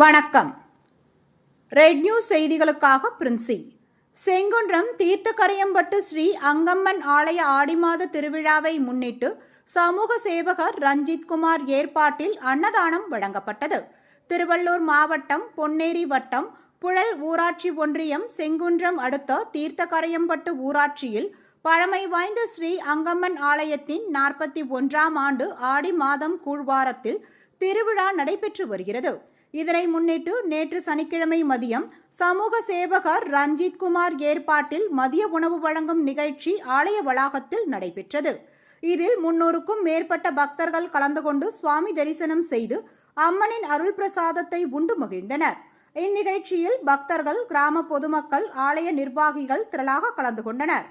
வணக்கம். Red news செய்திகளுக்காக பிரின்சி. செங்குன்றம் தீர்த்தக்கரையம்பட்டு ஸ்ரீ அங்கம்மன் ஆலய ஆடி மாத திருவிழாவை முன்னிட்டு சமூக சேவகர் ரஞ்சித் குமார் ஏற்பாட்டில் அன்னதானம் வழங்கப்பட்டது. திருவள்ளூர் மாவட்டம் பொன்னேரி வட்டம் புழல் ஊராட்சி ஒன்றியம் செங்குன்றம் அடுத்த தீர்த்தக்கரையம்பட்டு ஊராட்சியில் பழமை வாய்ந்த ஸ்ரீ அங்கம்மன் ஆலயத்தின் நாற்பத்தி ஒன்றாம் ஆண்டு ஆடி மாதம் கூழ்வாரத்தில் திருவிழா நடைபெற்று வருகிறது. இதனை முன்னிட்டு நேற்று சனிக்கிழமை மதியம் சமூக சேவகர் ரஞ்சித் குமார் ஏற்பாட்டில் மதிய உணவு வழங்கும் நிகழ்ச்சி ஆலய வளாகத்தில் நடைபெற்றது. இதில் முன்னூறுக்கும் மேற்பட்ட பக்தர்கள் கலந்து கொண்டு சுவாமி தரிசனம் செய்து அம்மனின் அருள் பிரசாதத்தை உண்டு மகிழ்ந்தனர். இந்நிகழ்ச்சியில் பக்தர்கள் கிராம பொதுமக்கள் ஆலய நிர்வாகிகள் திரளாக கலந்து கொண்டனர்.